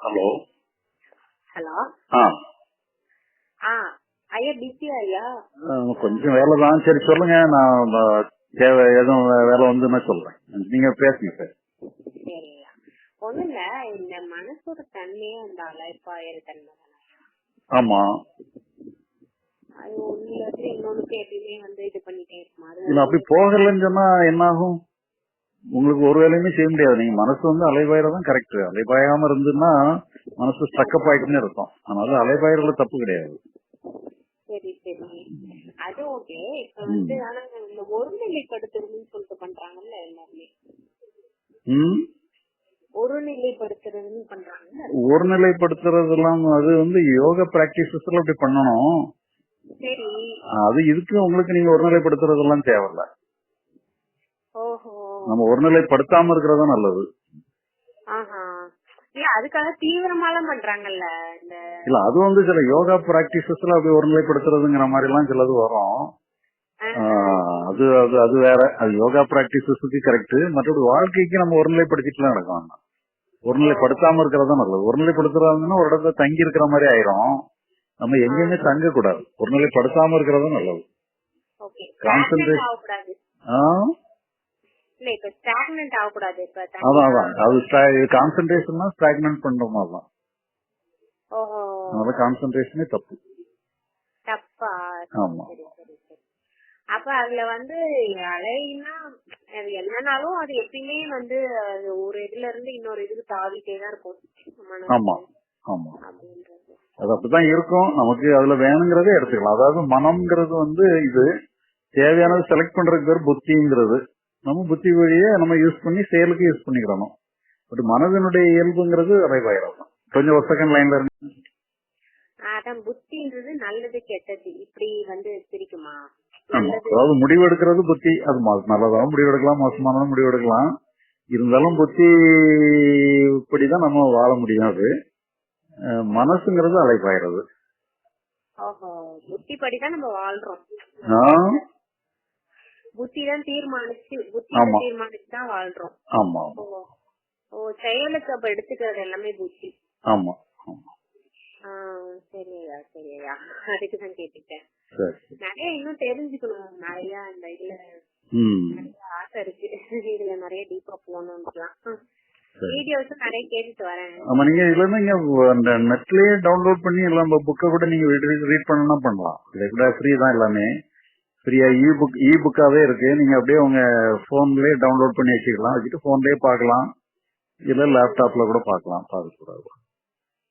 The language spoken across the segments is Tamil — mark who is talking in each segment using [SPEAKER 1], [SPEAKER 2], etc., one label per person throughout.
[SPEAKER 1] ஹலோ
[SPEAKER 2] ஹலோ
[SPEAKER 1] ஆ.
[SPEAKER 2] ஆ ஐயா பிஸியா ஐயா
[SPEAKER 1] கொஞ்சம் வேலை தான். சரி சொல்லுங்க. நான் தேவை எதுவும் வேலை வந்து நான் சொல்றேன். நீங்க பேசுங்க சார்.
[SPEAKER 2] ஒண்ணு இல்ல இந்த மனசோட தன்மையே அந்த அலைப்பாயிர தன்மை தானே
[SPEAKER 1] ஆமா.
[SPEAKER 2] அது ஒண்ணுல இருந்து இன்னொன்னுக்கு எப்பயுமே வந்து இது பண்ணிட்டே இருக்குமா அது
[SPEAKER 1] அப்படி போகலன்னு சொன்னா என்ன ஆகும் உங்களுக்கு ஒரு வேலையுமே செய்ய முடியாது. நீங்க மனசு வந்து அலைபாயிரம் கரெக்ட் அலைபாயாம இருந்துன்னா மனசு ஸ்ட்ரக்கப் ஆயிட்டுன்னு இருக்கும். அதனால அலைபாயிரல தப்பு கிடையாது.
[SPEAKER 2] சரி சரி. அது ஓகே இப்ப வந்து ஆனா இந்த ஒருநிலைப்படுத்துறதுன்னு சொல்லிட்டு பண்றாங்கல்ல எல்லாருமே?
[SPEAKER 1] ம்?
[SPEAKER 2] ஒருநிலைப்படுத்துறதுன்னு பண்றாங்கல்ல?
[SPEAKER 1] ஒருநிலைப்படுத்துறதெல்லாம் அது வந்து யோகா பிராக்டிசஸ்ல அப்படி பண்ணணும். அது இதுக்கு உங்களுக்கு நீங்க ஒருநிலைப்படுத்துறதெல்லாம் தேவையில்ல. நம்ம ஒருநிலைப்படுத்தாம இருக்கிறது தான் நல்லது.
[SPEAKER 2] இல்ல அதுக்காக தீவிரமாலாம் பண்றாங்கல்ல இந்த
[SPEAKER 1] இல்ல அது வந்து சில யோகா பிராக்டிசஸ்ல அப்படி ஒருநிலைப்படுத்துறதுங்கிற மாதிரி எல்லாம் சிலது வரும். அது அது அது வேற. அது யோகா பிராக்டிசஸ்க்கு கரெக்ட் மற்றபடி வாழ்க்கைக்கு நம்ம ஒருநிலைப்படுத்திட்டுலாம் நடக்கலாம் ஒருநிலைப்படுத்தாம இருக்கிறது நல்லது. ஒருநிலைப்படுத்துறாங்கன்னா ஒரு இடத்துல தங்கி இருக்கிற மாதிரி ஆயிரும். நம்ம எங்கேயுமே தங்க கூடாது ஒருநிலைப்படுத்தாம இருக்கிறது நல்லது.
[SPEAKER 2] ஓகே. ஸ்டாக்னன்ட் ஆகக்கூடாது இப்ப
[SPEAKER 1] அதான் அதான் அது கான்சென்ட்ரேஷன் தான் ஸ்டாக்னன்ட் பண்ற மாதிரி தான்
[SPEAKER 2] ஓஹோ.
[SPEAKER 1] அதனால கான்சென்ட்ரேஷனே தப்பு.
[SPEAKER 2] தப்பா?
[SPEAKER 1] ஆமா.
[SPEAKER 2] அப்ப அதுல வந்து அலைன்னா அது என்னன்னாலும் அது எப்பயுமே வந்து ஒரு இதுல இருந்து இன்னொரு இதுக்கு தாவிட்டே தான் இருக்கும்.
[SPEAKER 1] ஆமா ஆமா. அது அப்படிதான் இருக்கும். நமக்கு அதுல வேணுங்கிறதே எடுத்துக்கலாம். அதாவது மனம்ங்கிறது வந்து இது தேவையானது செலக்ட் பண்றதுக்கு பேர் புத்திங்கிறது. நம்ம புத்தி வழியே நம்ம யூஸ் பண்ணி செயலுக்கு யூஸ் பண்ணிக்கிறோம். பட் மனதினுடைய இயல்புங்கிறது அரைவாயிரம் கொஞ்சம் ஒரு செகண்ட் லைன்ல இருந்து
[SPEAKER 2] அதான் புத்தின்றது நல்லது கெட்டது. இப்படி வந்து பிரிக்குமா?
[SPEAKER 1] அதாவது முடிவு எடுக்கிறது புத்தி. அது ம- நல்லதாவும் முடிவு எடுக்கலாம் மோசமானதும் முடிவு எடுக்கலாம் இருந்தாலும் புத்தி இப்படிதான் நம்ம வாழ முடியும் அது. மனசுங்கிறது அலைப்பாயிறது
[SPEAKER 2] ஓஹோ. புத்தி படிதான் நம்ம வாழ்றோம்.
[SPEAKER 1] ஆஹ்
[SPEAKER 2] புத்தி தான் தீர்மானிச்சு புத்தி
[SPEAKER 1] ஆமா.
[SPEAKER 2] தீர்மானிச்சு தான் வாழ்றோம்.
[SPEAKER 1] ஆமா
[SPEAKER 2] ஓ ஓ செயலுக்கு அப்ப எடுத்துக்கிறது எல்லாமே புத்தி.
[SPEAKER 1] ஆமா ஆமா.
[SPEAKER 2] ஆ, சரி ஐயா சரி ஐயா அதுக்கு தான் கேட்டுட்டேன்.
[SPEAKER 1] சரி
[SPEAKER 2] நிறைய இன்னும் தெரிஞ்சுக்கணும். நிறைய இந்த இதுல
[SPEAKER 1] ம்.
[SPEAKER 2] நிறைய ஆசை இருக்கு. இதுல நிறைய டீப்பா போகணும்லாம்
[SPEAKER 1] சரி.
[SPEAKER 2] வீடியோஸும் நிறைய கேட்டுட்டு வரேன்.
[SPEAKER 1] ஆமா நீங்க நீங்க அந்த நெட்லயே டவுன்லோட் பண்ணி எல்லாம் புக்கை கூட நீங்க ரீட் பண்ணலாம். இது கூட ஃப்ரீ தான் எல்லாமே. ஃப்ரீயா இ புக் இ புக்காவே இருக்கு. நீங்க அப்படியே உங்க போன்லயே டவுன்லோட் பண்ணி வச்சுக்கலாம். வச்சுட்டு போன்லயே பார்க்கலாம். இல்ல லேப்டாப்ல கூட பார்க்கலாம். பார்க்கக்கூடாது.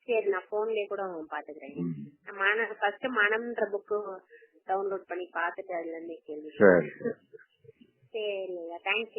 [SPEAKER 2] சரி நான் போன்லயே கூட பாத்துக்கிறேன் மன ஃபர்ஸ்ட் மனம்ன்ற புக்கு டவுன்லோட் பண்ணி பாத்துட்டு அதுல இருந்தே கேள்வி
[SPEAKER 1] சரி.
[SPEAKER 2] தேங்க்ஸ்